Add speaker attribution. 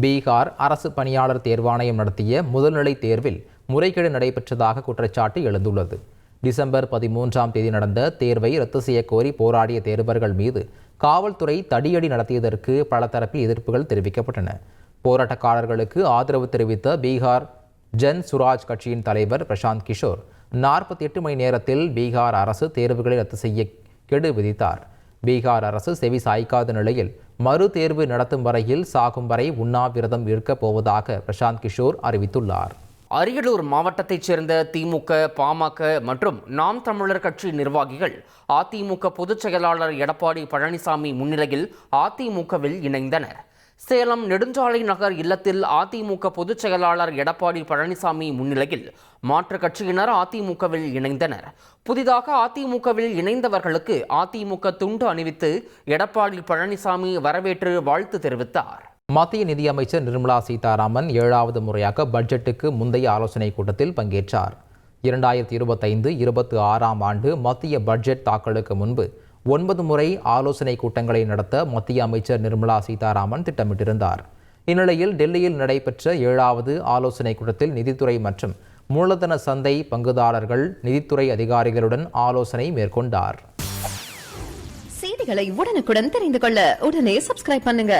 Speaker 1: பீகார் அரசு பணியாளர் தேர்வாணையம் நடத்திய முதல்நிலை தேர்வில் முறைகேடு நடைபெற்றதாக குற்றச்சாட்டு எழுந்துள்ளது. டிசம்பர் பதிமூன்றாம் தேதி நடந்த தேர்வை ரத்து செய்யக்கோரி போராடிய தேர்வர்கள் மீது காவல்துறை தடியடி நடத்தியதற்கு பல தரப்பில் எதிர்ப்புகள் தெரிவிக்கப்பட்டன. போராட்டக்காரர்களுக்கு ஆதரவு தெரிவித்த பீகார் ஜன் சுராஜ் கட்சியின் தலைவர் பிரசாந்த் கிஷோர் நாற்பத்தி எட்டு மணி நேரத்தில் பீகார் அரசு தேர்வுகளை ரத்து செய்ய கெடு விதித்தார். பீகார் அரசு செவி சாய்க்காத நிலையில் மறு தேர்வு நடத்தும் வரையில் சாகும் வரை உண்ணாவிரதம் இருக்கப் போவதாக பிரசாந்த் கிஷோர் அறிவித்துள்ளார்.
Speaker 2: அரியலூர் மாவட்டத்தைச் சேர்ந்த திமுக பாமக மற்றும் நாம் தமிழர் கட்சி நிர்வாகிகள் அதிமுக பொதுச் செயலாளர் எடப்பாடி பழனிசாமி முன்னிலையில் அதிமுகவில் இணைந்தனர். சேலம் நெடுஞ்சாலை நகர் இல்லத்தில் அதிமுக பொதுச் செயலாளர் எடப்பாடி பழனிசாமி முன்னிலையில் மாற்றுக் கட்சியினர் அதிமுகவில் இணைந்தனர். புதிதாக அதிமுகவில் இணைந்தவர்களுக்கு அதிமுக துண்டு அணிவித்து எடப்பாடி பழனிசாமி வரவேற்று வாழ்த்து தெரிவித்தார்.
Speaker 1: மத்திய நிதியமைச்சர் நிர்மலா சீதாராமன் ஏழாவது முறையாக பட்ஜெட்டுக்கு முந்தைய ஆலோசனைக் கூட்டத்தில் பங்கேற்றார். இரண்டாயிரத்தி இருபத்தைந்து இருபத்தி ஆறாம் ஆண்டு மத்திய பட்ஜெட் தாக்கலுக்கு முன்பு ஒன்பது முறை ஆலோசனை கூட்டங்களை நடத்த மத்திய அமைச்சர் நிர்மலா சீதாராமன் திட்டமிட்டிருந்தார். இந்நிலையில் டெல்லியில் நடைபெற்ற ஏழாவது ஆலோசனை கூட்டத்தில் நிதித்துறை மற்றும் மூலதன சந்தை பங்குதாரர்கள் நிதித்துறை அதிகாரிகளுடன் ஆலோசனை மேற்கொண்டார்.
Speaker 3: செய்திகளை உடனுக்குடன் தெரிந்து கொள்ள உடனே சப்ஸ்கிரைப் பண்ணுங்க.